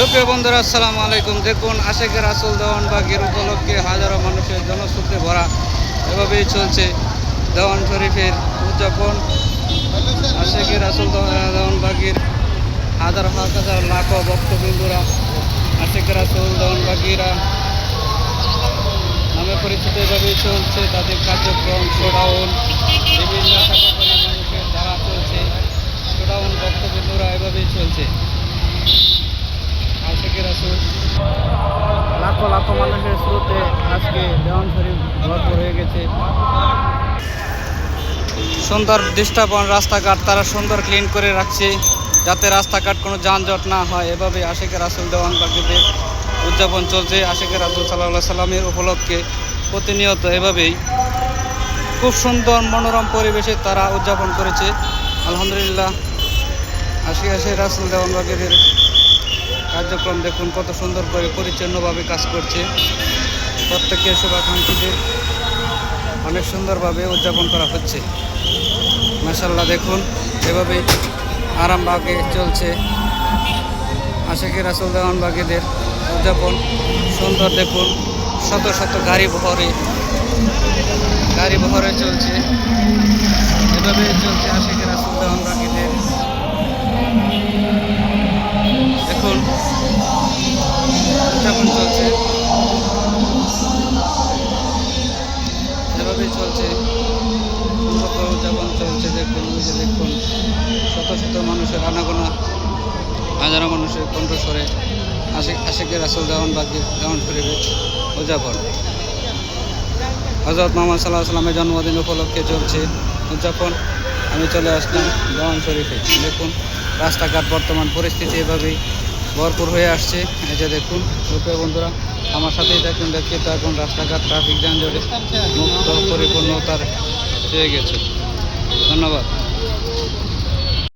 সুপ্রিয় বন্ধুরা, আসসালামু আলাইকুম। দেখুন আশেকের আসল দেওয়ান বাগের উপলক্ষে হাজারো মানুষের জনস্রোতে ভরা এভাবেই চলছে দেওয়ান শরীফের উদযাপন। আশেকের আসল দেওয়ান বাগের হাজার হাজার লাখো ভক্তবৃন্দুরা আশেকের আসল দেওয়ান বাগিরা নামে পরিচিত এভাবেই চলছে তাদের কার্যক্রম শোডাউন বিভিন্ন মানুষের দ্বারা চলছে শোডাউন ভক্তবৃন্দুরা এভাবেই চলছে। আসল লাখো লাখো মানুষের স্রোতে আজকে দেওয়ান শরীফ ভরপুর হয়ে গেছে। সুন্দর দৃষ্টাপন রাস্তাঘাট, তারা সুন্দর ক্লিন করে রাখছে যাতে রাস্তাঘাট কোনো যানজট না হয়। এভাবে আশেকের আসল দেওয়ান বাকিতে উদযাপন চলছে। আশেকের আসল সাল্লাহ সাল্লামের উপলক্ষে প্রতিনিয়ত এভাবেই খুব সুন্দর মনোরম পরিবেশে তারা উদযাপন করেছে। আলহামদুলিল্লাহ আশি আশি রাসুল দেওয়ান বাগেদের কার্যক্রম দেখুন, কত সুন্দর করে পরিচ্ছন্নভাবে কাজ করছে। প্রত্যেকের শুভাকাঙ্ক্ষীদের অনেক সুন্দরভাবে উদযাপন করা হচ্ছে। মাসাল্লাহ দেখুন, এভাবে আরামবাগে চলছে। আশেকের রাসুল দেওয়ান বাগেদের উদযাপন সুন্দর, দেখুন, শত শত গাড়ি বহরে গাড়ি বহরে চলছে। এভাবে চলছে আশেকের রাসুল দেওয়ান দেখুন উদযাপন চলছে। এভাবেই চলছে উদযাপন চলছে, দেখুন যে দেখুন, শত শত মানুষের আনাগোনা, হাজারো মানুষের কণ্ঠস্বরে, আশিক, আশিকের আসল দেওয়ান বাকি দেওয়ান শরীফে উদযাপন। হজরত মোহাম্মদ সাল্লাহ সাল্লামের জন্মদিন উপলক্ষে চলছে উদযাপন। আমি চলে আসলাম দেওয়ান শরীফে। দেখুন, রাস্তাঘাট, বর্তমান পরিস্থিতি এভাবেই। ভরপুর হয়ে আসছে। এই যে দেখুন রূপে বন্ধুরা, আমার সাথেই দেখুন দেখতে তো এখন রাস্তাঘাট ট্রাফিক যানজটে মুক্ত পরিপূর্ণতার হয়ে গেছে। ধন্যবাদ।